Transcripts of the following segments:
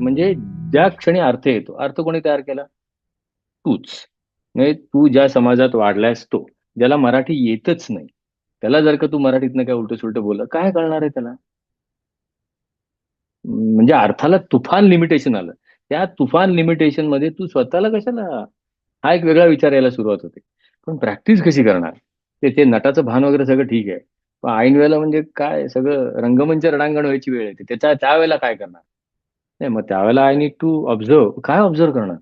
म्हणजे ज्या क्षणी अर्थ येतो अर्थ कोणी तयार केला? तूच. म्हणजे तू ज्या समाजात वाढलायस तो ज्याला मराठी येतच नाही त्याला जर का तू मराठीतनं काय उलट सुलट बोललं काय कळणार आहे त्याला? म्हणजे अर्थाला तुफान लिमिटेशन आलं. त्या तुफान लिमिटेशनमध्ये तू स्वतःला कशाला? हा एक वेगळा विचार यायला सुरुवात होते. पण प्रॅक्टिस कशी करणार? ते ते नटाचं भान वगैरे सगळं ठीक आहे. पण ऐन वेळेला म्हणजे काय? सगळं रंगमंच रणांगण व्हायची वेळ येते. त्याच्या त्यावेळेला काय करणार? नाही मग त्यावेळेला आय नीड टू ऑब्झर्व काय ऑब्झर्व करणार?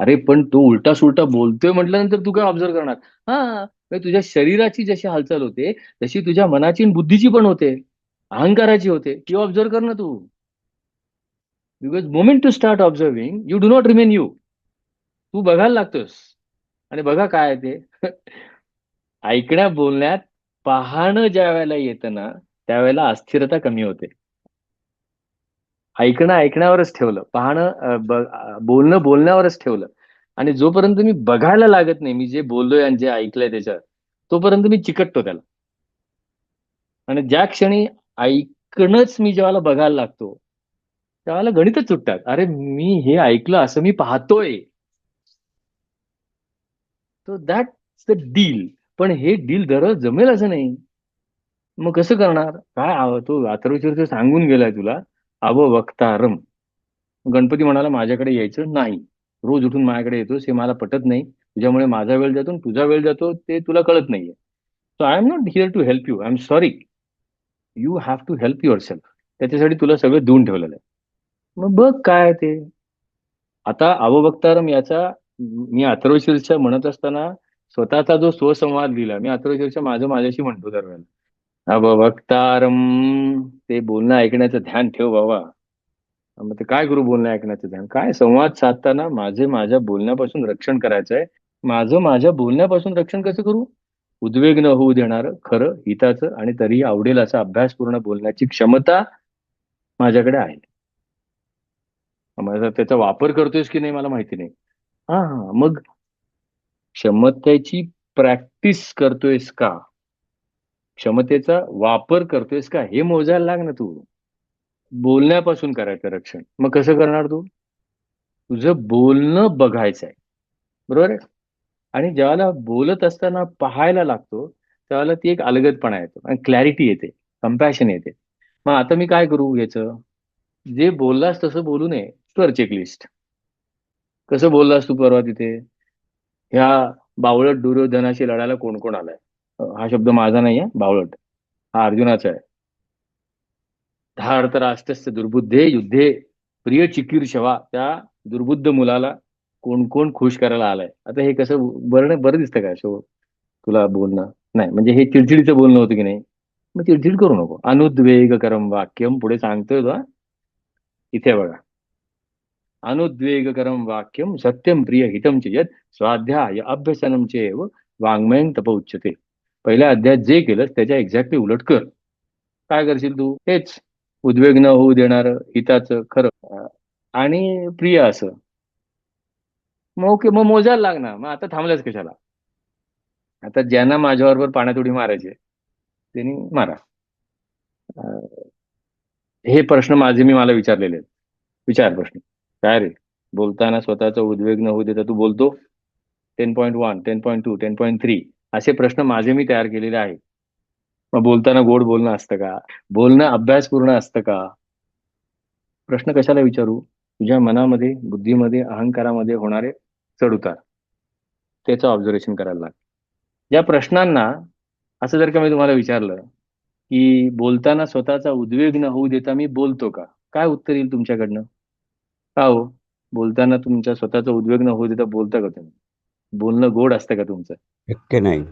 अरे पण तो उलटा सुलटा बोलतोय म्हटल्यानंतर तू काय ऑब्झर्व करणार? हा म्हणजे तुझ्या शरीराची जशी हालचाल होते तशी तुझ्या मनाची आणि बुद्धीची पण होते अहंकाराची होते. ती ऑब्झर्व कर ना तू. Because moment to start observing you do not remain you तू बघायला लागतोस. आणि बघा काय ते. ऐकण्या बोलण्यात पाहणं ज्या वेळेला येतं ना त्यावेळेला अस्थिरता कमी होते. ऐकणं ऐकण्यावरच ठेवलं. पाहणं बोलणं बोलण्यावरच ठेवलं. आणि जोपर्यंत मी बघायला लागत नाही मी जे बोललोय आणि जे ऐकलंय त्याच्यात तोपर्यंत मी चिकटतो त्याला. आणि ज्या क्षणी ऐकणंच मी जेव्हा बघायला लागतो त्यावेळेला गणितच सुटतात. अरे मी हे ऐकलं असं मी पाहतोय. तो दॅट द डील पण हे डील दररोज जमेल असं नाही. मग कसं करणार? काय तो अथर्वशीर सांगून गेलाय तुला. अववक्तारम गणपती म्हणाला माझ्याकडे यायचं नाही. रोज उठून माझ्याकडे येतोस हे मला पटत नाही. तुझ्यामुळे माझा वेळ जातो तुझा वेळ जातो ते तुला कळत नाहीये. So I am not here to help you I am sorry you have to help yourself त्याच्यासाठी तुला सगळं देऊन ठेवलेलं आहे. मग बघ काय ते. आता अववक्तारम याचा मी अथर्वशीर्षा म्हणत असताना स्वतःचा जो स्वसंवाद लिहिला मी अथर्वशीर्षा माझं माझ्याशी म्हणतो दरवेळेला. अववक्तारम ते बोलणं ऐकण्याचं ध्यान ठेव बाबा. मग ते काय करू बोलणं ऐकण्याचं ध्यान? काय संवाद साधताना माझे माझ्या बोलण्यापासून रक्षण करायचं आहे माझं माझ्या बोलण्यापासून रक्षण कसं करू? उद्वेग न होऊ देणारं खरं हिताचं आणि तरीही आवडेल असा अभ्यासपूर्ण बोलण्याची क्षमता माझ्याकडे आहे. माझा त्याचा वापर करतोयस की नाही मला माहिती नाही. हा हा मग क्षमतेची प्रॅक्टिस करतोयस का? क्षमतेचा वापर करतोयस का? हे मोजायला लाग ना तू. बोलण्यापासून करायचं रक्षण. मग कसं करणार तू? तुझं बोलणं बघायचं आहे बरोबर आहे? आणि ज्यावेळेला बोलत असताना पाहायला लागतो त्यावेळेला ती एक अलगदपणा येतो आणि क्लॅरिटी येते कम्पॅशन येते. मग आता मी काय करू याचं? जे बोललास तसं बोलू नये. कर चेकलिस्ट कसं बोललास तू परवा तिथे? ह्या बावळट दुर्योधनाशी लढायला कोण कोण आलाय? हा शब्द माझा नाही आहे बावळट. हा अर्जुनाचा आहे. धार्तराष्ट्रस्य दुर्बुद्धे युद्धे प्रिय चिकीर्षवा त्या दुर्बुद्ध मुलाला कोण कोण खुश करायला आलाय? आता हे कसं बरं बरं दिसतं का शो? तुला बोलणं? नाही म्हणजे हे चिडचिडीचं बोलणं होतं की नाही? मग चिडचिड करू नको. अनुद्वेग करम वाक्यम पुढे सांगतोय तो इथे बघा. अनुद्वेगकरम वाक्यम सत्यम प्रिय हितम चे यत स्वाध्याय अभ्यसनम चे वाङ्मयं तप उच्यते पहिल्या अध्यायात जे केलंस त्याच्या एक्झॅक्टली उलट कर. काय करशील तू? हेच. उद्वेग न होऊ देणार हिताचं खरं. आणि प्रिय असं. मग ओके मग मोजायला लागणार मग आता थांबल्याच कशाला? आता ज्यांना माझ्याबरोबर पाण्यात उडी मारायचे त्यांनी मारा. हे प्रश्न माझे मी मला विचारलेले आहेत. विचार प्रश्न. काय रे? बोलताना स्वतःचा उद्वेग न होऊ देता तू बोलतो? Ten point one ten point two ten point three असे प्रश्न माझे मी तयार केलेले आहेत. मग बोलताना गोड बोलणं असतं का? बोलणं अभ्यासपूर्ण असतं का? प्रश्न कशाला विचारू? तुझ्या मनामध्ये बुद्धीमध्ये अहंकारामध्ये होणारे चढउतार त्याचं ऑब्झर्वेशन करायला लाग या प्रश्नांना असं जर का मी तुम्हाला विचारलं की बोलताना स्वतःचा उद्वेग न होऊ देता मी बोलतो का? काय उत्तर येईल तुमच्याकडनं? का हो? बोलताना तुमच्या स्वतःचा उद्वेग न होऊ देता बोलता का तुम्ही? बोलणं गोड असतं का तुमचं? शक्य नाही.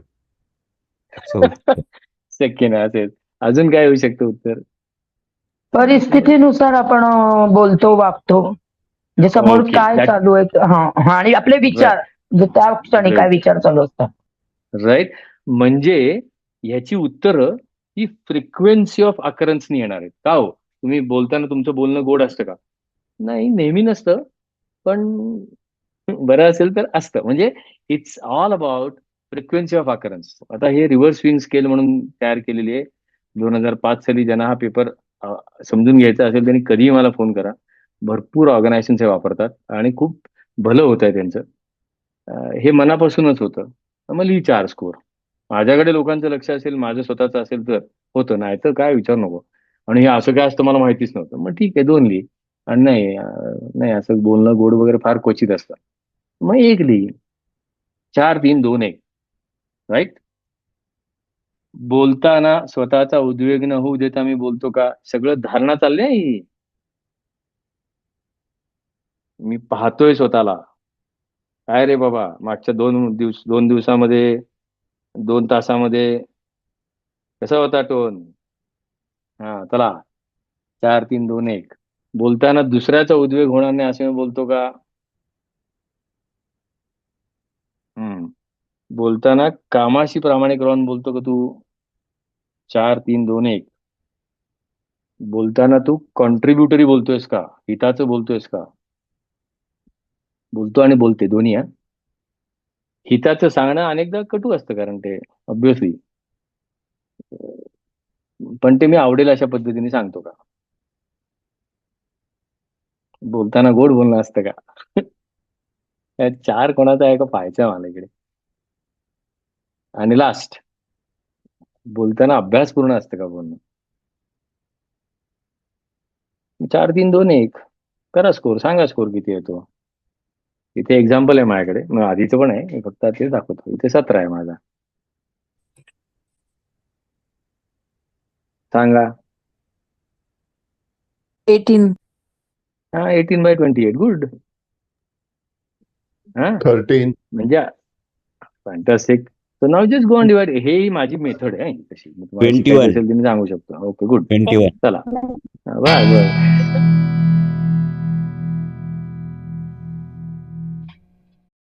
शक्य नाही असेल अजून काय येऊ शकतं उत्तर? परिस्थितीनुसार आपण बोलतो वागतो. म्हणजे समोर काय चालू आहे हा हा आणि आपले विचार. म्हणजे त्या क्षणी काय. विचार चालू असतात. राईट म्हणजे ह्याची उत्तरं ही फ्रिक्वेन्सी ऑफ अकरन्सनी येणार आहेत. का हो? तुम्ही बोलताना तुमचं बोलणं गोड असतं का? नाही नेहमी नसतं. पण बरं असेल तर असतं. म्हणजे it's all about frequency of occurrence आता हे रिव्हर्स स्विंग स्केल म्हणून तयार केलेली आहे. दोन हजार पाच साली ज्यांना हा पेपर समजून घ्यायचा असेल त्यांनी कधीही मला फोन करा. भरपूर ऑर्गनायझेशन्स हे वापरतात आणि खूप भलं होत आहे त्यांचं. हे मनापासूनच होतं. मग लिही चार स्कोर माझ्याकडे लोकांचं लक्ष असेल माझं स्वतःचं असेल तर होतं. नाही तर काय विचार नको. आणि हे असं काय असतं मला माहितीच नव्हतं. मग ठीक आहे दोन लिही आणि नाही नाही असं बोलणं गोड वगैरे फार क्वचित असतं. मग एक लिहीन. चार तीन दोन एक. राईट बोलताना स्वतःचा उद्वेग न होऊ देता मी बोलतो का? सगळं धारणा चालली आहे ही. मी पाहतोय स्वतःला. काय रे बाबा? मागच्या दोन दिवस दोन दिवसामध्ये दोन तासामध्ये कसा होता टोन हा चला. चार तीन दोन एक. बोलताना दुसऱ्याचा उद्वेग होणार नाही असं मी बोलतो का? बोलताना कामाशी प्रामाणिक राहून बोलतो का तू? चार तीन दोन एक. बोलताना तू कॉन्ट्रीब्युटरी बोलतोयस का? हिताचं बोलतोयस का? बोलतो आणि बोलते दोन्ही हा? हिताचं सांगणं अनेकदा कटू असतं कारण ते ऑब्विसली पण ते मी आवडेल अशा पद्धतीने सांगतो का? बोलताना गोड बोलणं असतं का? चार कोणाचा आहे का पाहायचं मला इकडे? आणि लास्ट बोलताना अभ्यासपूर्ण असतं का बोलणं चार तीन दोन एक. करा स्कोर सांगा स्कोर किती येतो इथे एक्झाम्पल आहे माझ्याकडे. मग आधीचं पण आहे. मी फक्त ते दाखवतो. इथे सतरा आहे माझा. सांगा. एटीन हा eighteen by twenty eight good हा? थर्टीन म्हणजे फॅन्टास्टिक सो नाव जस्ट गो ऑन डिवाइड हे ही माझी मेथड आहे तशी. मी तुम्हाला 21. शिकायची असेल तर मी सांगू शकतो. ओके गुड ट्वेंटी वन चला बस बस